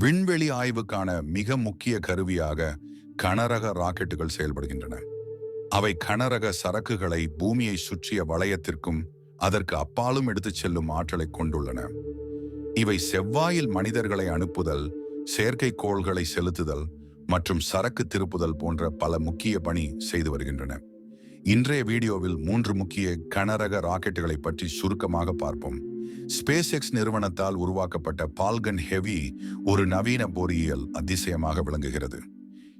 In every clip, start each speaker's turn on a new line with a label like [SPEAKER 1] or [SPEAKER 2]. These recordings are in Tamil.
[SPEAKER 1] விண்வெளி ஆய்வுக்கான மிக முக்கிய கருவியாக கனரக ராக்கெட்டுகள் செயல்படுகின்றன. அவை கனரக சரக்குகளை பூமியை சுற்றிய வளையத்திற்கும் அதற்கு அப்பாலும் எடுத்துச் செல்லும் ஆற்றலை கொண்டுள்ளன. இவை செவ்வாயில் மனிதர்களை அனுப்புதல் செயற்கைக்கோள்களை செலுத்துதல் மற்றும் சரக்கு திருப்புதல் போன்ற பல முக்கிய பணி செய்து வருகின்றன. இன்றைய வீடியோவில் மூன்று முக்கிய கனரக ராக்கெட்டுகளை பற்றி சுருக்கமாக பார்ப்போம். ஸ்பேஸ் எக்ஸ் நிறுவனத்தால் உருவாக்கப்பட்ட பால்கன் ஹெவி ஒரு நவீன பொறியியல் அதிசயமாக விளங்குகிறது.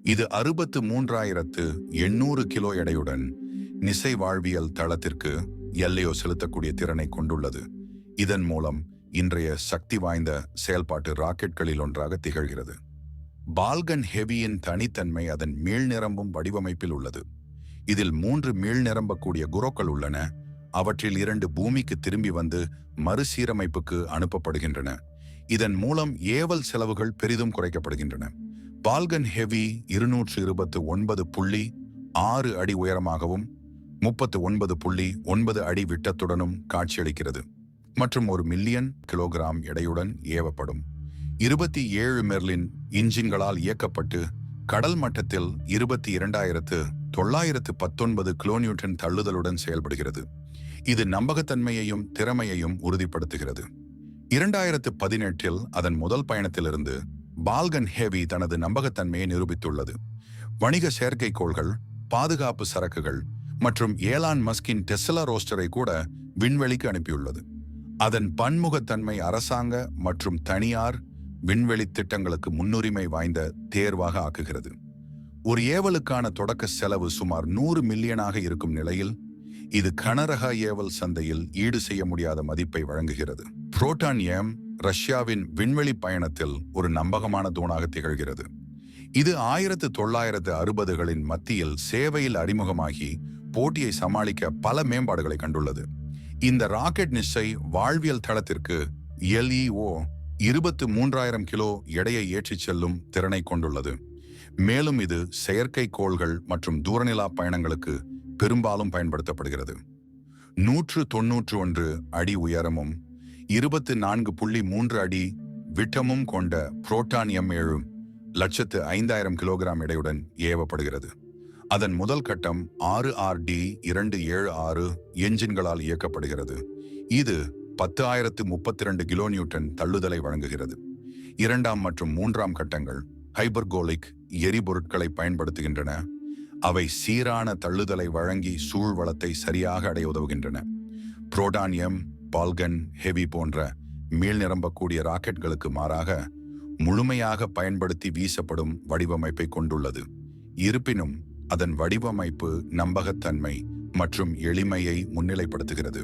[SPEAKER 1] இது அறுபத்து மூன்றாயிரத்து எண்ணூறு கிலோ எடையுடன் நிசை வாழ்வியல் தளத்திற்கு எல்லையோ செலுத்தக்கூடிய திறனை கொண்டுள்ளது. இதன் மூலம் இன்றைய சக்தி வாய்ந்த செயல்பாட்டு ராக்கெட்களில் ஒன்றாக திகழ்கிறது. பால்கன் ஹெவியின் தனித்தன்மை அதன் மீள் நிரம்பும் வடிவமைப்பில் உள்ளது. இதில் மூன்று மீள் நிரம்பக்கூடிய குரோக்கள் உள்ளன. அவற்றில் இரண்டு பூமிக்கு திரும்பி வந்து மறுசீரமைப்புக்கு அனுப்பப்படுகின்றன. இதன் மூலம் ஏவல் செலவுகள் பெரிதும் குறைக்கப்படுகின்றன. பால்கன் ஹெவி இருநூற்று இருபத்து ஒன்பது புள்ளி ஆறு அடி உயரமாகவும் முப்பத்து ஒன்பது புள்ளி ஒன்பது அடி விட்டத்துடனும் காட்சியளிக்கிறது. மற்றும் ஒரு மில்லியன் கிலோகிராம் எடையுடன் ஏவப்படும். இருபத்தி ஏழு மெர்லின் இன்ஜின்களால் இயக்கப்பட்டு கடல் மட்டத்தில் இருபத்தி இரண்டாயிரத்து தொள்ளாயிரத்து பத்தொன்பது கிலோநியூட்டன் தள்ளுதலுடன் செயல்படுகிறது. இது நம்பகத்தன்மையையும் திறமையையும் உறுதிப்படுத்துகிறது. இரண்டாயிரத்து பதினெட்டில் அதன் முதல் பயணத்திலிருந்து பால்கன் ஹேவி தனது நம்பகத்தன்மையை நிரூபித்துள்ளது. வணிக செயற்கைக்கோள்கள் பாதுகாப்பு சரக்குகள் மற்றும் ஏலான் மஸ்கின் டெஸ்லா ரோஸ்டரை கூட விண்வெளிக்கு அனுப்பியுள்ளது. அதன் பன்முகத்தன்மை அரசாங்க மற்றும் தனியார் விண்வெளி திட்டங்களுக்கு முன்னுரிமை வாய்ந்த தேர்வாக ஆக்குகிறது. ஒரு ஏவலுக்கான தொடக்க செலவு சுமார் நூறு மில்லியனாக இருக்கும் நிலையில் இது கனரக ஏவல் சந்தையில் ஈடு செய்ய முடியாத மதிப்பை வழங்குகிறது. புரோட்டான் ஏம் ரஷ்யாவின் விண்வெளி பயணத்தில் ஒரு நம்பகமான தூணாக திகழ்கிறது. இது ஆயிரத்து தொள்ளாயிரத்து அறுபதுகளின் மத்தியில் சேவையில் அறிமுகமாகி போட்டியை சமாளிக்க பல மேம்பாடுகளை கண்டுள்ளது. இந்த ராக்கெட் நிச்சை வாழ்வியல் தளத்திற்கு எல்இஓ இருபத்து மூன்றாயிரம் கிலோ எடையை ஏற்றிச் செல்லும் திறனை கொண்டுள்ளது. மேலும் இது செயற்கைக்கோள்கள் மற்றும் தூரநிலா பயணங்களுக்கு பெரும்பாலும் பயன்படுத்தப்படுகிறது. நூற்று தொன்னூற்று ஒன்று அடி உயரமும் இருபத்து நான்கு புள்ளி மூன்று அடி விட்டமும் கொண்ட புரோட்டான் எம் லட்சத்து ஐந்தாயிரம் கிலோகிராம் எடையுடன் ஏவப்படுகிறது. அதன் முதல் கட்டம் ஆறு ஆர் டி இரண்டு ஏழு ஆறு என்ஜின்களால் இயக்கப்படுகிறது. இது பத்து ஆயிரத்து முப்பத்தி ரெண்டு கிலோ நியூட்டன் தள்ளுதலை வழங்குகிறது. இரண்டாம் மற்றும் மூன்றாம் கட்டங்கள் ஹைபர்கோலிக் எரிபொருட்களை பயன்படுத்துகின்றன. அவை சீரான தள்ளுதலை வழங்கி சூழ்வளத்தை சரியாக அடைய உதவுகின்றன. புரோடான்யம் பால்கன் ஹெவி போன்ற மீள் நிரம்பக்கூடிய ராக்கெட்களுக்கு மாறாக முழுமையாக பயன்படுத்தி வீசப்படும் வடிவமைப்பை கொண்டுள்ளது. இருப்பினும் அதன் வடிவமைப்பு நம்பகத்தன்மை மற்றும் எளிமையை முன்னிலைப்படுத்துகிறது.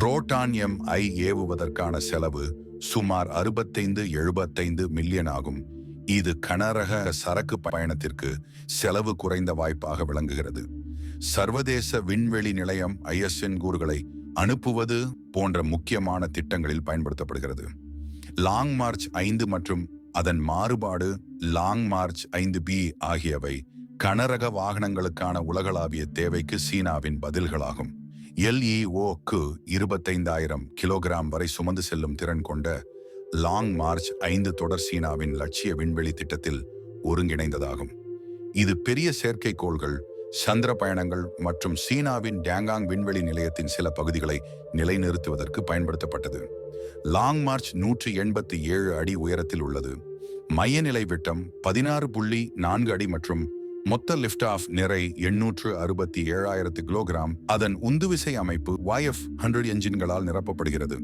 [SPEAKER 1] புரோட்டான் எம் ஐ ஏவுவதற்கான செலவு சுமார் அறுபத்தைந்து எழுபத்தைந்து மில்லியன் ஆகும். இது கனரக சரக்கு பயணத்திற்கு செலவு குறைந்த வாய்ப்பாக விளங்குகிறது. சர்வதேச விண்வெளி நிலையம் ஐஎஸ்என் கூறுகளை அனுப்புவது போன்ற முக்கியமான திட்டங்களில் பயன்படுத்தப்படுகிறது. லாங் மார்ச் ஐந்து மற்றும் அதன் மாறுபாடு லாங் மார்ச் ஐந்து பி ஆகியவை கனரக வாகனங்களுக்கான உலகளாவிய தேவைக்கு சீனாவின் பதில்களாகும். எல்இஓக்கு இருபத்தைந்தாயிரம் கிலோகிராம் வரை சுமந்து செல்லும் திறன் கொண்ட லாங் மார்ச் ஐந்து தொடர் சீனாவின் லட்சிய விண்வெளி திட்டத்தில் ஒருங்கிணைந்ததாகும். இது பெரிய செயற்கைக்கோள்கள் சந்திர பயணங்கள் மற்றும் சீனாவின் டேங்காங் விண்வெளி நிலையத்தின் சில பகுதிகளை நிலைநிறுத்துவதற்கு பயன்படுத்தப்பட்டது. லாங் மார்ச் நூற்றி எண்பத்தி ஏழு அடி உயரத்தில் உள்ளது. மையநிலை விட்டம் பதினாறு புள்ளி நான்கு அடி மற்றும் மொத்த லிஃப்ட் ஆஃப் நிறை எண்ணூற்று அறுபத்தி ஏழாயிரத்து கிலோகிராம். அதன் உந்துவிசை அமைப்பு YF ஹண்ட்ரட் என்ஜின்களால் நிரப்பப்படுகிறது.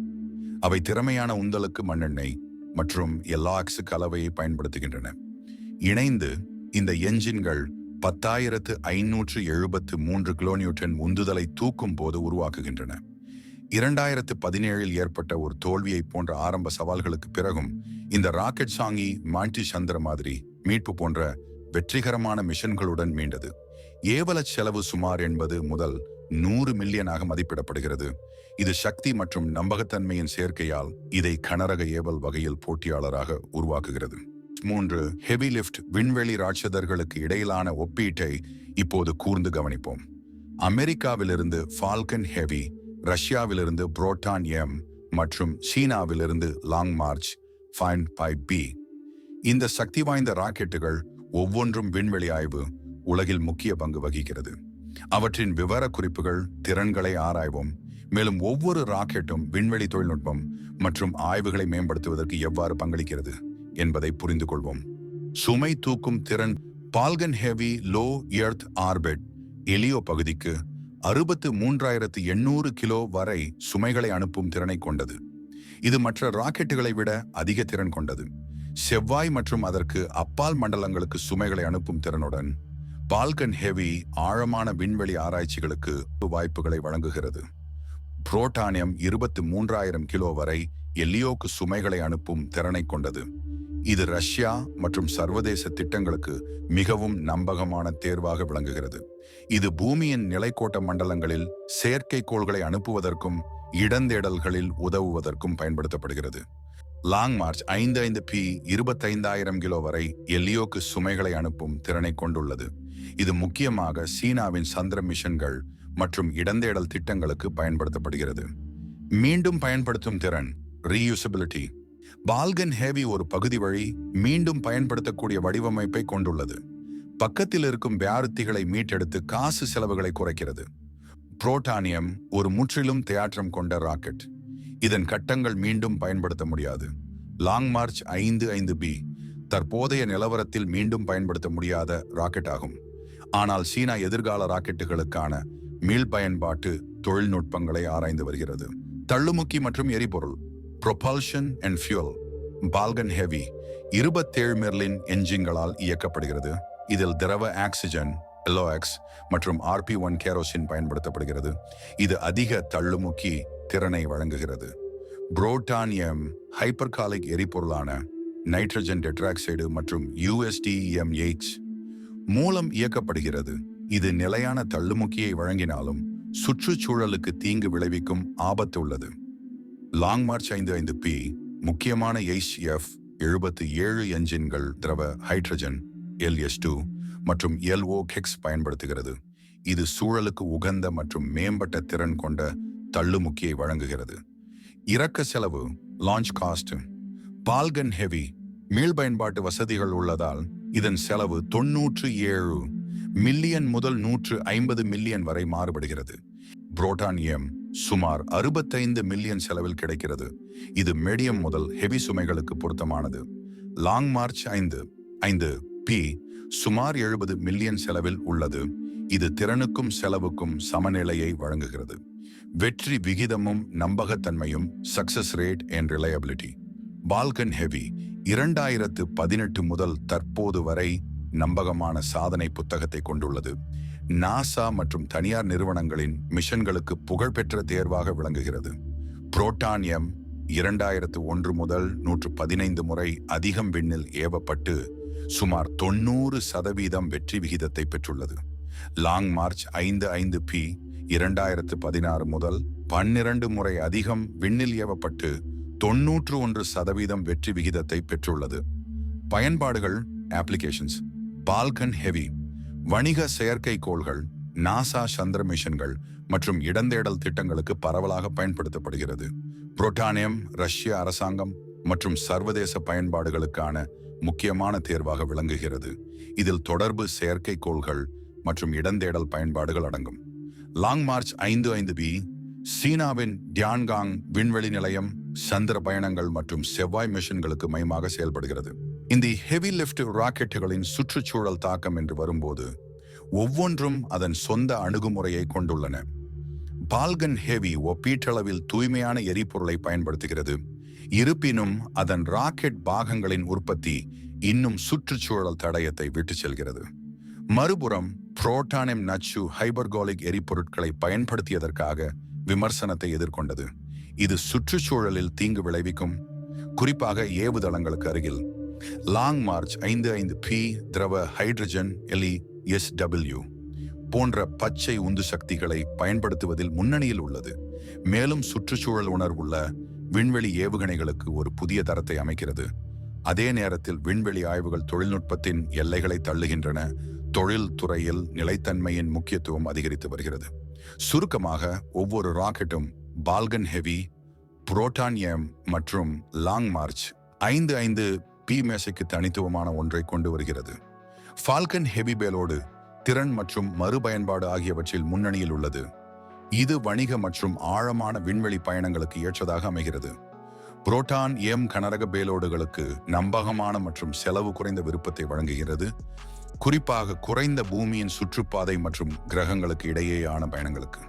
[SPEAKER 1] அவை திறமையான உந்தலுக்கு மண்ணெண்ணெய் மற்றும் எல்லாக்ஸு கலவையை பயன்படுத்துகின்றன. இணைந்து இந்த என்ஜின்கள் பத்தாயிரத்து ஐநூற்று எழுபத்து மூன்று கிலோநியூட்டன் உந்துதலை தூக்கும் போது உருவாக்குகின்றன. இரண்டாயிரத்து பதினேழில் ஏற்பட்ட ஒரு தோல்வியை போன்ற ஆரம்ப சவால்களுக்கு பிறகும் இந்த ராக்கெட் சாங்கி மாண்டி சந்திர மாதிரி மீட்பு போன்ற வெற்றிகரமான மிஷன்களுடன் மீண்டது. ஏவல செலவு சுமார் என்பது முதல் நூறு மில்லியனாக மதிப்பிடப்படுகிறது. இது சக்தி மற்றும் நம்பகத்தன்மையின் சேர்க்கையால் இதை கனரக ஏவல் வகையில் போட்டியாளராக உருவாக்குகிறது. மூன்று ஹெவி லிஃப்ட் விண்வெளி ராட்சதர்களுக்கு இடையிலான ஒப்பீட்டை இப்போது கூர்ந்து கவனிப்போம். அமெரிக்காவிலிருந்து ஃபால்கன் ஹெவி ரஷ்யாவிலிருந்து புரோட்டான் எம் மற்றும் சீனாவிலிருந்து Long March fine by B இந்த சக்தி வாய்ந்த ராக்கெட்டுகள் ஒவ்வொன்றும் விண்வெளி ஆய்வு உலகில் முக்கிய பங்கு வகிக்கிறது. அவற்றின் விவரக்குறிப்புகள் திறன்களை ஆராய்வோம். மேலும் ஒவ்வொரு ராக்கெட்டும் விண்வெளி தொழில்நுட்பம் மற்றும் ஆய்வுகளை மேம்படுத்துவதற்கு எவ்வாறு பங்களிக்கிறது என்பதை புரிந்து கொள்வோம் சுமை தூக்கும் திறன் Falcon Heavy low Earth orbit LEO பகுதிக்கு அறுபத்து மூன்றாயிரத்து எண்ணூறு கிலோ வரை சுமைகளை அனுப்பும் திறனை கொண்டது. இது மற்ற ராக்கெட்டுகளை விட அதிக திறன் கொண்டது. செவ்வாய் மற்றும் அதற்கு அப்பால் மண்டலங்களுக்கு சுமைகளை அனுப்பும் திறனுடன் பால்கன் ஹெவி ஆழமான விண்வெளி ஆராய்ச்சிகளுக்கு வாய்ப்புகளை வழங்குகிறது. புரோட்டானியம் இருபத்தி மூன்றாயிரம் கிலோ வரை எல்லியோக்கு சுமைகளை அனுப்பும் திறனை கொண்டது. இது ரஷ்யா மற்றும் சர்வதேச திட்டங்களுக்கு மிகவும் நம்பகமான தேர்வாக விளங்குகிறது. இது பூமியின் நிலைக்கோட்ட மண்டலங்களில் செயற்கைக்கோள்களை அனுப்புவதற்கும் இடந்தேடல்களில் உதவுவதற்கும் பயன்படுத்தப்படுகிறது. லாங் மார்ச் ஐந்து ஐந்து பி இருபத்தைந்தாயிரம் கிலோ வரை எல்லியோக்கு சுமைகளை அனுப்பும் திறனை கொண்டுள்ளது. இது முக்கியமாக சீனாவின் சந்திர மிஷன்கள் மற்றும் இடந்தேடல் திட்டங்களுக்கு பயன்படுத்தப்படுகிறது. மீண்டும் பயன்படுத்தும் திறன் ரீயூசபிலிட்டி பால்கன் ஹேவி ஒரு பகுதி வழி மீண்டும் பயன்படுத்தக்கூடிய வடிவமைப்பை கொண்டுள்ளது. பக்கத்தில் இருக்கும் வியாருத்திகளை மீட்டெடுத்து காசு செலவுகளை குறைக்கிறது. புரோட்டானியம் ஒரு முற்றிலும் தேயாற்றம் கொண்ட ராக்கெட். இதன் கட்டங்கள் மீண்டும் பயன்படுத்த முடியாது. லாங் மார்ச் ஐந்து ஐந்து பி தற்போதைய நிலவரத்தில் மீண்டும் பயன்படுத்த முடியாத ராக்கெட் ஆகும் ஆனால் சீனா எதிர்கால ராக்கெட்டுகளுக்கான மீள் பயன்பாட்டு தொழில்நுட்பங்களை ஆராய்ந்து வருகிறது. தள்ளுமுக்கி மற்றும் எரிபொருள் propulsion and fuel Falcon Heavy இருபத்தேழு மெர்லின் என்ஜின்களால் இயக்கப்படுகிறது. இதில் திரவ ஆக்சிஜன் எல்லோஎக்ஸ் மற்றும் ஆர்பி ஒன் கேரோசின் பயன்படுத்தப்படுகிறது. இது அதிக தள்ளுமுக்கி திறனை வழங்குகிறது. புரோட்டானியம் ஹைப்பர்காலிக் எரிபொருளான நைட்ரஜன் டெட்ராக்சைடு மற்றும் யூஎஸ்டிஎம் மூலம் இயக்கப்படுகிறது. இது நிலையான தள்ளுமுக்கியை வழங்கினாலும் சுற்றுச்சூழலுக்கு தீங்கு விளைவிக்கும் ஆபத்து உள்ளது. லாங் மார்ச் ஐந்து ஐந்து பி முக்கியமான எஃப் எழுபத்து ஏழு என்ஜின்கள் திரவ ஹைட்ரஜன் எல்எஸ் டூ மற்றும் எல்ஓ ஹெக்ஸ் பயன்படுத்துகிறது. இது சூழலுக்கு உகந்த மற்றும் மேம்பட்ட திறன் கொண்ட தள்ளுமுக்கியை வழங்குகிறது. இறக்க செலவு லான்ச் காஸ்ட் பால்கன் ஹெவி மீள் பயன்பாட்டு வசதிகள் உள்ளதால் இதன் செலவு தொன்னூற்று ஏழு மில்லியன் முதல் நூற்று ஐம்பது மில்லியன் வரை மாறுபடுகிறது. புரோட்டானியம் சுமார் அறுபத்தைந்து மில்லியன் செலவில் கிடைக்கிறது. இது மீடியம் முதல் ஹெவி சுமைகளுக்கு பொருத்தமானது. லாங் மார்ச் ஐந்து ஐந்து பி சுமார் எழுபது மில்லியன் செலவில் உள்ளது. இது திறனுக்கும் செலவுக்கும் சமநிலையை வழங்குகிறது. வெற்றி விகிதமும் நம்பகத்தன்மையும் success rate and reliability Falcon Heavy இரண்டாயிரத்து பதினெட்டு முதல் தற்போது வரை நம்பகமான சாதனை புத்தகத்தை கொண்டுள்ளது. நாசா மற்றும் தனியார் நிறுவனங்களின் மிஷன்களுக்கு புகழ்பெற்ற தேர்வாக விளங்குகிறது. புரோட்டானியம் இரண்டாயிரத்து ஒன்று முதல் நூற்று பதினைந்து முறை அதிகம் விண்ணில் ஏவப்பட்டு சுமார் தொண்ணூறு சதவீதம் வெற்றி விகிதத்தை பெற்றுள்ளது. லாங் மார்ச் ஐந்து ஐந்து பி இரண்டாயிரத்து பதினாறு முதல் பன்னிரண்டு முறை அதிகம் விண்ணில் ஏவப்பட்டு தொன்னூற்று ஒன்று சதவீதம் வெற்றி விகிதத்தை பெற்றுள்ளது. பயன்பாடுகள் அப்ளிகேஷன்ஸ் பால்கன் ஹெவி வணிக செயற்கைக்கோள்கள் நாசா சந்திர மிஷன்கள் மற்றும் இடந்தேடல் திட்டங்களுக்கு பரவலாக பயன்படுத்தப்படுகிறது. புரோட்டானியம் ரஷ்ய அரசாங்கம் மற்றும் சர்வதேச பயன்பாடுகளுக்கான முக்கியமான தேர்வாக விளங்குகிறது. இதில் தொடர்பு செயற்கைக்கோள்கள் மற்றும் இடந்தேடல் பயன்பாடுகள் அடங்கும். லாங் மார்ச் ஐந்து ஐந்து பி சீனாவின் டியான்காங் விண்வெளி நிலையம் சந்திர பயணங்கள் மற்றும் செவ்வாய் மிஷன்களுக்கு மையமாக செயல்படுகிறது. இந்த ஹெவி லிப்ட் ராக்கெட்டுகளின் சுற்றுச்சூழல் தாக்கம் என்று வரும்போது ஒவ்வொன்றும் அதன் சொந்த அணுகுமுறையை கொண்டுள்ளன. பால்கன் ஹெவி ஒப்பீட்டளவில் தூய்மையான எரிபொருளை பயன்படுத்துகிறது. இருப்பினும் அதன் ராக்கெட் பாகங்களின் உற்பத்தி இன்னும் சுற்றுச்சூழல் தடயத்தை விட்டு செல்கிறது. மறுபுறம் புரோட்டானிம் நச்சு ஹைபர்கோலிக் எரிபொருட்களை பயன்படுத்தியதற்காக விமர்சனத்தை எதிர்கொண்டது. இது சுற்றுச்சூழலில் தீங்கு விளைவிக்கும். குறிப்பாக ஏவுதளங்களுக்கு அருகில். லாங் மார்ச் ஐந்து ஐந்து பி திரவ ஹைட்ரஜன் எலி எஸ் டபிள்யூ போன்ற பச்சை உந்து சக்திகளை பயன்படுத்துவதில் முன்னணியில் உள்ளது. மேலும் சுற்றுச்சூழல் உணர்வுள்ள விண்வெளி ஏவுகணைகளுக்கு ஒரு புதிய தரத்தை அமைக்கிறது. அதே நேரத்தில் விண்வெளி ஆய்வுகள் தொழில்நுட்பத்தின் எல்லைகளை தள்ளுகின்றன. தொழில் துறையில் நிலைத்தன்மையின் முக்கியத்துவம் அதிகரித்து வருகிறது. சுருக்கமாக ஒவ்வொரு ராக்கெட்டும் பால்கன் ஹெவி புரோட்டானியம் மற்றும் லாங் மார்ச் ஐந்து ஐந்து பி மேசைக்கு தனித்துவமான ஒன்றை கொண்டு வருகிறது. ஃபால்கன் ஹெவி பேலோடு திறன் மற்றும் மறுபயன்பாடு ஆகியவற்றில் முன்னணியில் உள்ளது. இது வணிக மற்றும் ஆழமான விண்வெளி பயணங்களுக்கு ஏற்றதாக அமைகிறது. புரோட்டான் எம் கனரக பேலோடுகளுக்கு நம்பகமான மற்றும் செலவு குறைந்த விருப்பத்தை வழங்குகிறது. குறிப்பாக குறைந்த பூமியின் சுற்றுப்பாதை மற்றும் கிரகங்களுக்கு இடையேயான பயணங்களுக்கு.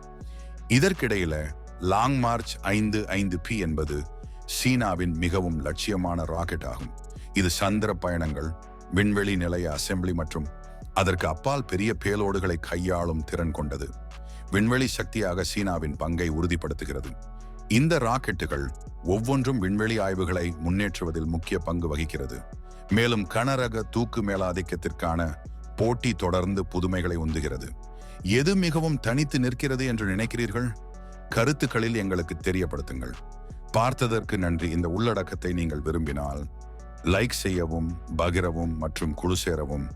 [SPEAKER 1] இதற்கிடையில லாங் மார்ச் ஐந்து ஐந்து பி என்பது சீனாவின் மிகவும் லட்சியமான ராக்கெட் ஆகும். இது சந்திர பயணங்கள் விண்வெளி நிலைய அசெம்பிளி மற்றும் அதற்கு அப்பால் பெரிய பேலோடுகளை கையாளும் திறன் கொண்டது. விண்வெளி சக்தியாக சீனாவின் பங்கை உறுதிப்படுத்துகிறது. இந்த ராக்கெட்டுகள் ஒவ்வொன்றும் விண்வெளி ஆய்வுகளை முன்னேற்றுவதில் முக்கிய பங்கு வகிக்கிறது. மேலும் கனரக தூக்கு மேலாதிக்கத்திற்கான போட்டி தொடர்ந்து புதுமைகளை உந்துகிறது. எது மிகவும் தனித்து நிற்கிறது என்று நினைக்கிறீர்கள்? கருத்துக்களில் எங்களுக்கு தெரியப்படுத்துங்கள். பார்த்ததற்கு நன்றி. இந்த உள்ளடக்கத்தை நீங்கள் விரும்பினால் லைக் செய்யவும் பகிரவும் மற்றும் குழு சேரவும்.